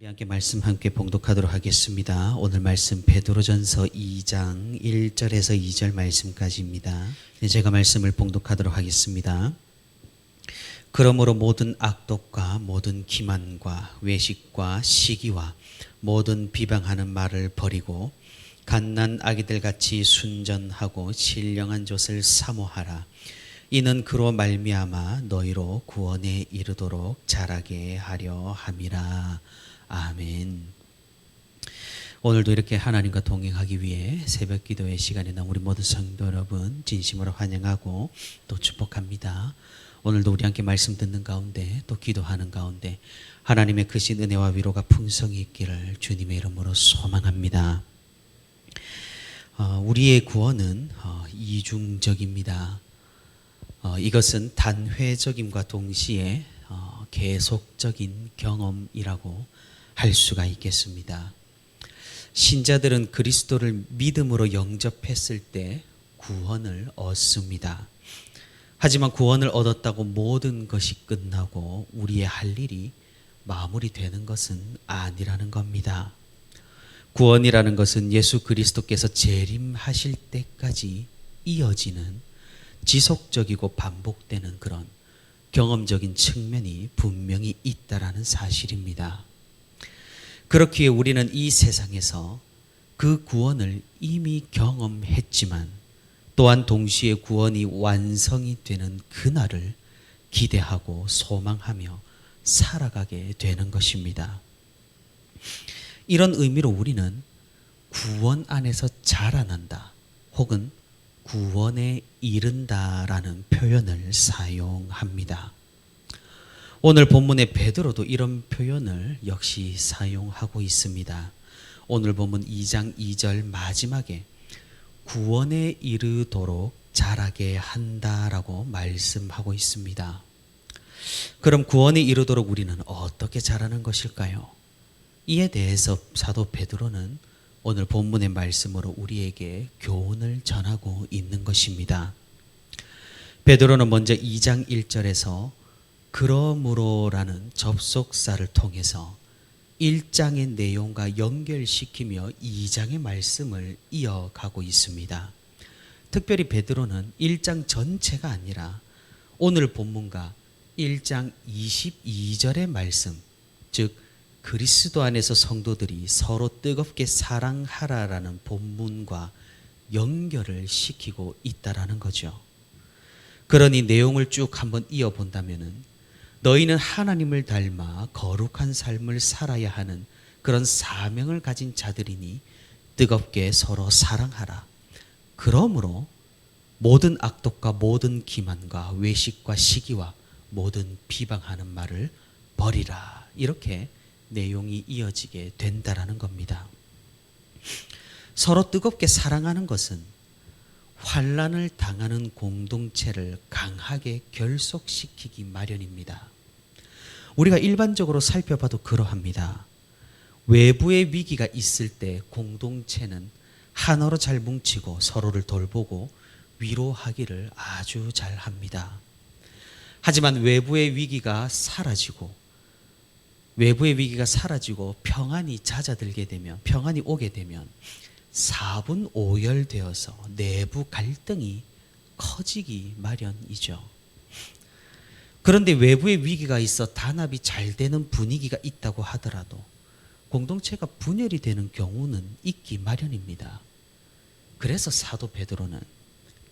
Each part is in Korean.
우리 함께 말씀 함께 봉독하도록 하겠습니다. 오늘 말씀 베드로전서 2장 1절에서 2절 말씀까지입니다. 네, 제가 말씀을 봉독하도록 하겠습니다. 그러므로 모든 악독과 모든 기만과 외식과 시기와 모든 비방하는 말을 버리고 갓난 아기들 같이 순전하고 신령한 젖을 사모하라. 이는 그로 말미암아 너희로 구원에 이르도록 자라게 하려 함이라. 아멘. 오늘도 이렇게 하나님과 동행하기 위해 새벽 기도의 시간에 나 우리 모든 성도 여러분 진심으로 환영하고 또 축복합니다. 오늘도 우리 함께 말씀 듣는 가운데 또 기도하는 가운데 하나님의 크신 은혜와 위로가 풍성히 있기를 주님의 이름으로 소망합니다. 어, 우리의 구원은 어, 이중적입니다. 어, 이것은 단회적임과 동시에 어, 계속적인 경험이라고 할 수가 있겠습니다. 신자들은 그리스도를 믿음으로 영접했을 때 구원을 얻습니다. 하지만 구원을 얻었다고 모든 것이 끝나고 우리의 할 일이 마무리되는 것은 아니라는 겁니다. 구원이라는 것은 예수 그리스도께서 재림하실 때까지 이어지는 지속적이고 반복되는 그런 경험적인 측면이 분명히 있다라는 사실입니다. 그렇기에 우리는 이 세상에서 그 구원을 이미 경험했지만 또한 동시에 구원이 완성이 되는 그날을 기대하고 소망하며 살아가게 되는 것입니다. 이런 의미로 우리는 구원 안에서 자라난다 혹은 구원에 이른다라는 표현을 사용합니다. 오늘 본문의 베드로도 이런 표현을 역시 사용하고 있습니다. 오늘 본문 2장 2절 마지막에 구원에 이르도록 자라게 한다라고 말씀하고 있습니다. 그럼 구원에 이르도록 우리는 어떻게 자라는 것일까요? 이에 대해서 사도 베드로는 오늘 본문의 말씀으로 우리에게 교훈을 전하고 있는 것입니다. 베드로는 먼저 2장 1절에서 그러므로라는 접속사를 통해서 1장의 내용과 연결시키며 2장의 말씀을 이어가고 있습니다. 특별히 베드로는 1장 전체가 아니라 오늘 본문과 1장 22절의 말씀, 즉 그리스도 안에서 성도들이 서로 뜨겁게 사랑하라라는 본문과 연결을 시키고 있다라는 거죠. 그러니 내용을 쭉 한번 이어 본다면은 너희는 하나님을 닮아 거룩한 삶을 살아야 하는 그런 사명을 가진 자들이니 뜨겁게 서로 사랑하라. 그러므로 모든 악독과 모든 기만과 외식과 시기와 모든 비방하는 말을 버리라. 이렇게 내용이 이어지게 된다라는 겁니다. 서로 뜨겁게 사랑하는 것은 환란을 당하는 공동체를 강하게 결속시키기 마련입니다. 우리가 일반적으로 살펴봐도 그러합니다. 외부의 위기가 있을 때 공동체는 하나로 잘 뭉치고 서로를 돌보고 위로하기를 아주 잘 합니다. 하지만 외부의 위기가 사라지고 외부의 위기가 사라지고 평안이 잦아들게 되면 평안이 오게 되면 사분 오열되어서 내부 갈등이 커지기 마련이죠. 그런데 외부의 위기가 있어 단합이 잘 되는 분위기가 있다고 하더라도 공동체가 분열이 되는 경우는 있기 마련입니다. 그래서 사도 베드로는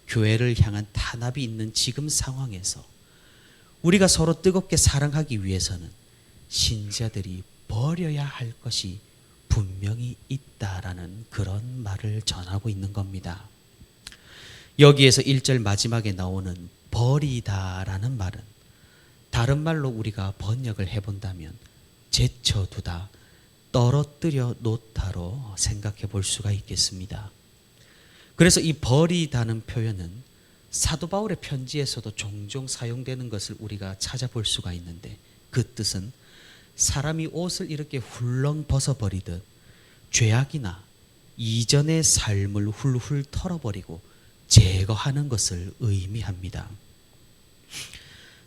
교회를 향한 탄압이 있는 지금 상황에서 우리가 서로 뜨겁게 사랑하기 위해서는 신자들이 버려야 할 것이 분명히 있다라는 그런 말을 전하고 있는 겁니다. 여기에서 1절 마지막에 나오는 버리다라는 말은 다른 말로 우리가 번역을 해본다면 제쳐두다, 떨어뜨려 놓다로 생각해 볼 수가 있겠습니다. 그래서 이 버리다는 표현은 사도 바울의 편지에서도 종종 사용되는 것을 우리가 찾아볼 수가 있는데 그 뜻은 사람이 옷을 이렇게 훌렁 벗어버리듯 죄악이나 이전의 삶을 훌훌 털어버리고 제거하는 것을 의미합니다.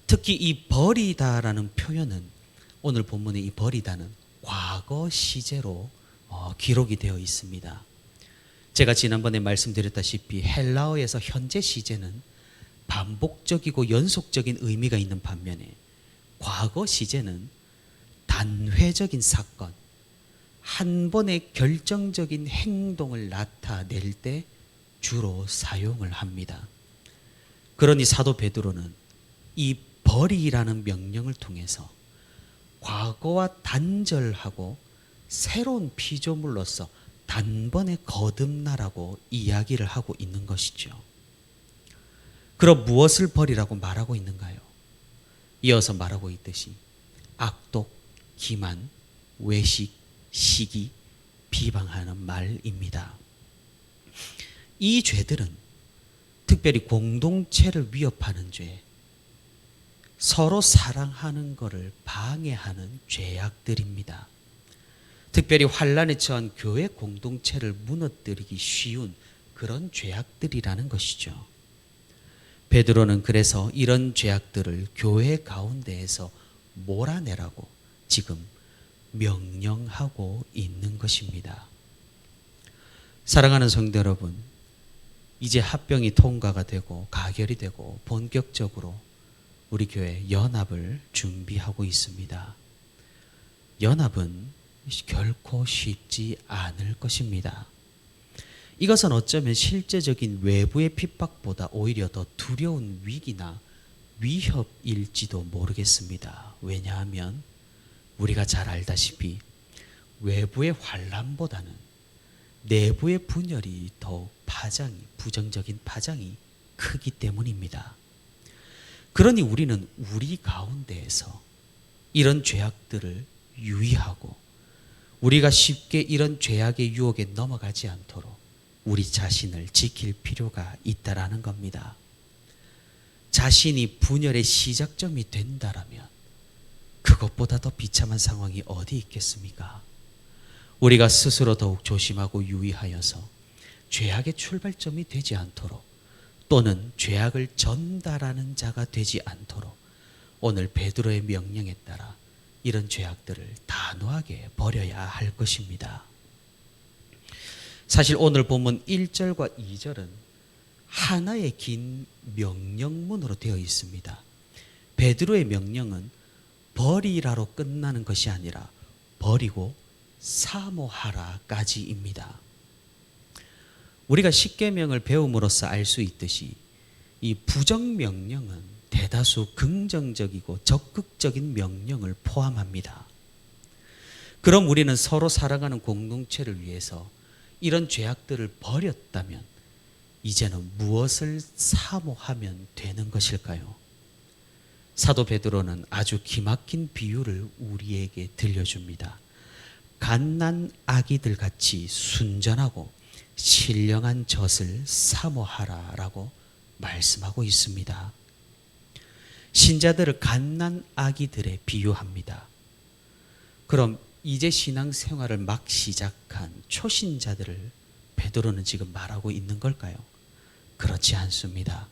특히 이 버리다라는 표현은 오늘 본문의 이 버리다는 과거 시제로 어, 기록이 되어 있습니다. 제가 지난번에 말씀드렸다시피 헬라어에서 현재 시제는 반복적이고 연속적인 의미가 있는 반면에 과거 시제는 단회적인 사건, 한 번의 결정적인 행동을 나타낼 때 주로 사용을 합니다. 그러니 사도 베드로는 이 버리라는 명령을 통해서 과거와 단절하고 새로운 피조물로서 단번에 거듭나라고 이야기를 하고 있는 것이죠. 그럼 무엇을 버리라고 말하고 있는가요? 이어서 말하고 있듯이 악독, 기만, 외식, 시기, 비방하는 말입니다. 이 죄들은 특별히 공동체를 위협하는 죄, 서로 사랑하는 것을 방해하는 죄악들입니다. 특별히 환란에 처한 교회 공동체를 무너뜨리기 쉬운 그런 죄악들이라는 것이죠. 베드로는 그래서 이런 죄악들을 교회 가운데에서 몰아내라고 지금 명령하고 있는 것입니다. 사랑하는 성도 여러분, 이제 합병이 통과가 되고 가결이 되고 본격적으로 우리 교회 연합을 준비하고 있습니다. 연합은 결코 쉽지 않을 것입니다. 이것은 어쩌면 실제적인 외부의 핍박보다 오히려 더 두려운 위기나 위협일지도 모르겠습니다. 왜냐하면 우리가 잘 알다시피 외부의 환란보다는 내부의 분열이 더욱 파장이 부정적인 파장이 크기 때문입니다. 그러니 우리는 우리 가운데에서 이런 죄악들을 유의하고 우리가 쉽게 이런 죄악의 유혹에 넘어가지 않도록 우리 자신을 지킬 필요가 있다라는 겁니다. 자신이 분열의 시작점이 된다라면 그것보다 더 비참한 상황이 어디 있겠습니까? 우리가 스스로 더욱 조심하고 유의하여서 죄악의 출발점이 되지 않도록 또는 죄악을 전달하는 자가 되지 않도록 오늘 베드로의 명령에 따라 이런 죄악들을 단호하게 버려야 할 것입니다. 사실 오늘 본문 1절과 2절은 하나의 긴 명령문으로 되어 있습니다. 베드로의 명령은 버리라로 끝나는 것이 아니라 버리고 사모하라까지입니다. 우리가 십계명을 배움으로써 알 수 있듯이 이 부정 명령은 대다수 긍정적이고 적극적인 명령을 포함합니다. 그럼 우리는 서로 살아가는 공동체를 위해서 이런 죄악들을 버렸다면 이제는 무엇을 사모하면 되는 것일까요? 사도 베드로는 아주 기막힌 비유를 우리에게 들려줍니다. 갓난 아기들 같이 순전하고 신령한 젖을 사모하라라고 말씀하고 있습니다. 신자들을 갓난 아기들에 비유합니다. 그럼 이제 신앙생활을 막 시작한 초신자들을 베드로는 지금 말하고 있는 걸까요? 그렇지 않습니다.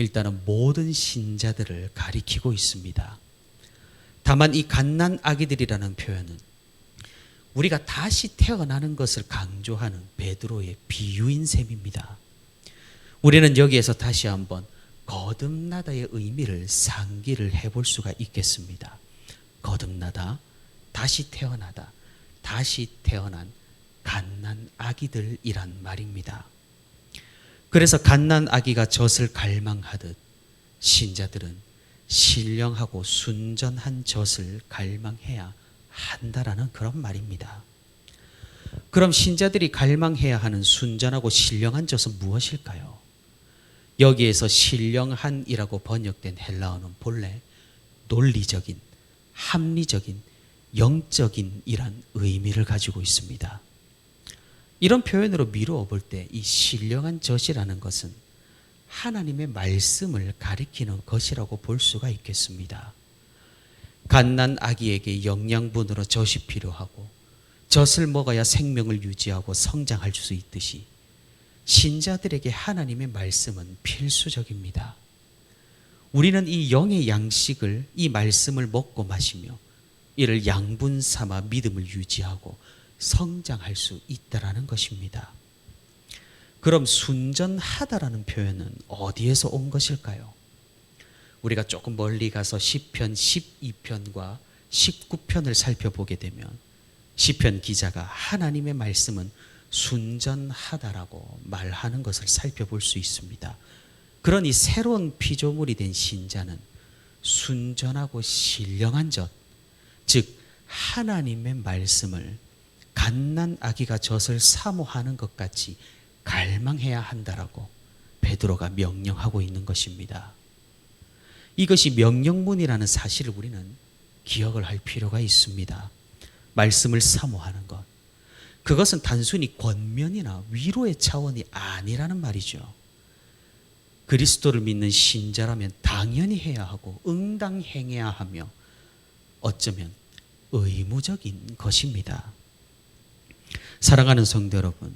일단은 모든 신자들을 가리키고 있습니다. 다만 이 갓난 아기들이라는 표현은 우리가 다시 태어나는 것을 강조하는 베드로의 비유인 셈입니다. 우리는 여기에서 다시 한번 거듭나다의 의미를 상기를 해볼 수가 있겠습니다. 거듭나다, 다시 태어나다, 다시 태어난 갓난 아기들이란 말입니다. 그래서 갓난 아기가 젖을 갈망하듯 신자들은 신령하고 순전한 젖을 갈망해야 한다라는 그런 말입니다. 그럼 신자들이 갈망해야 하는 순전하고 신령한 젖은 무엇일까요? 여기에서 신령한이라고 번역된 헬라어는 본래 논리적인, 합리적인, 영적인이란 의미를 가지고 있습니다. 이런 표현으로 미루어 볼 때 이 신령한 젖이라는 것은 하나님의 말씀을 가리키는 것이라고 볼 수가 있겠습니다. 갓난 아기에게 영양분으로 젖이 필요하고 젖을 먹어야 생명을 유지하고 성장할 수 있듯이 신자들에게 하나님의 말씀은 필수적입니다. 우리는 이 영의 양식을 이 말씀을 먹고 마시며 이를 양분 삼아 믿음을 유지하고 성장할 수 있다라는 것입니다. 그럼 순전하다라는 표현은 어디에서 온 것일까요? 우리가 조금 멀리 가서 시편 12편과 19편을 살펴보게 되면 시편 기자가 하나님의 말씀은 순전하다라고 말하는 것을 살펴볼 수 있습니다. 그러니 새로운 피조물이 된 신자는 순전하고 신령한 젖, 즉 하나님의 말씀을 갓난 아기가 젖을 사모하는 것 같이 갈망해야 한다라고 베드로가 명령하고 있는 것입니다. 이것이 명령문이라는 사실을 우리는 기억을 할 필요가 있습니다. 말씀을 사모하는 것. 그것은 단순히 권면이나 위로의 차원이 아니라는 말이죠. 그리스도를 믿는 신자라면 당연히 해야 하고 응당 행해야 하며 어쩌면 의무적인 것입니다. 사랑하는 성도 여러분,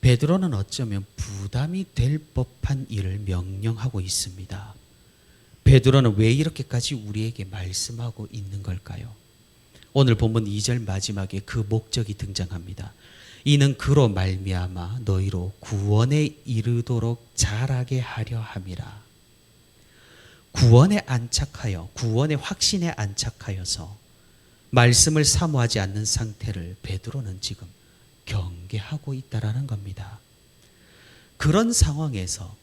베드로는 어쩌면 부담이 될 법한 일을 명령하고 있습니다. 베드로는 왜 이렇게까지 우리에게 말씀하고 있는 걸까요? 오늘 본문 2절 마지막에 그 목적이 등장합니다. 이는 그로 말미암아 너희로 구원에 이르도록 자라게 하려 함이라. 구원에 안착하여 구원의 확신에 안착하여서 말씀을 사모하지 않는 상태를 베드로는 지금 경계하고 있다라는 겁니다. 그런 상황에서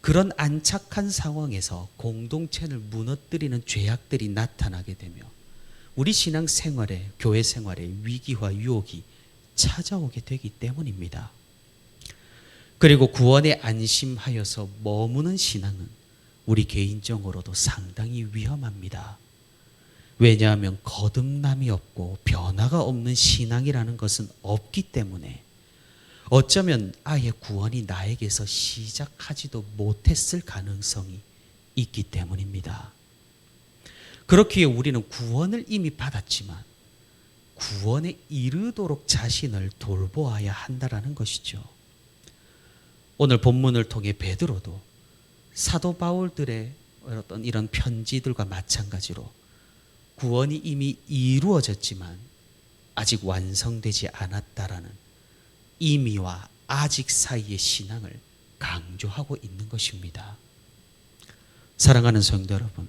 그런 안착한 상황에서 공동체를 무너뜨리는 죄악들이 나타나게 되며 우리 신앙 생활에 교회 생활에 위기와 유혹이 찾아오게 되기 때문입니다. 그리고 구원에 안심하여서 머무는 신앙은 우리 개인적으로도 상당히 위험합니다. 왜냐하면 거듭남이 없고 변화가 없는 신앙이라는 것은 없기 때문에 어쩌면 아예 구원이 나에게서 시작하지도 못했을 가능성이 있기 때문입니다. 그렇기에 우리는 구원을 이미 받았지만 구원에 이르도록 자신을 돌보아야 한다라는 것이죠. 오늘 본문을 통해 베드로도 사도 바울들의 어떤 이런 편지들과 마찬가지로 구원이 이미 이루어졌지만 아직 완성되지 않았다라는 이미와 아직 사이의 신앙을 강조하고 있는 것입니다. 사랑하는 성도 여러분,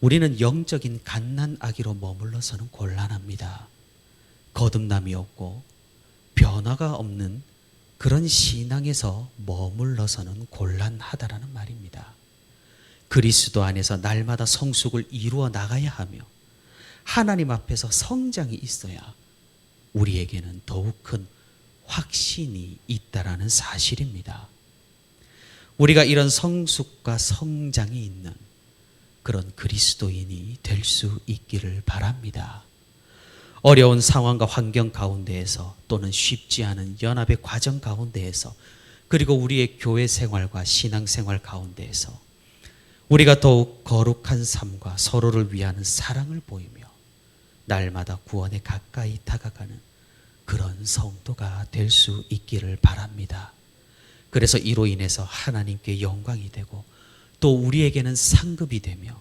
우리는 영적인 갓난 아기로 머물러서는 곤란합니다. 거듭남이 없고 변화가 없는 그런 신앙에서 머물러서는 곤란하다라는 말입니다. 그리스도 안에서 날마다 성숙을 이루어 나가야 하며 하나님 앞에서 성장이 있어야 우리에게는 더욱 큰 확신이 있다라는 사실입니다. 우리가 이런 성숙과 성장이 있는 그런 그리스도인이 될 수 있기를 바랍니다. 어려운 상황과 환경 가운데에서 또는 쉽지 않은 연합의 과정 가운데에서 그리고 우리의 교회 생활과 신앙 생활 가운데에서 우리가 더욱 거룩한 삶과 서로를 위하는 사랑을 보이며 날마다 구원에 가까이 다가가는 그런 성도가 될 수 있기를 바랍니다. 그래서 이로 인해서 하나님께 영광이 되고 또 우리에게는 상급이 되며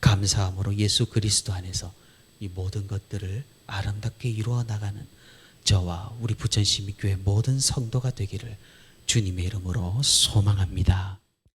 감사함으로 예수 그리스도 안에서 이 모든 것들을 아름답게 이루어 나가는 저와 우리 부천시민교회 모든 성도가 되기를 주님의 이름으로 소망합니다.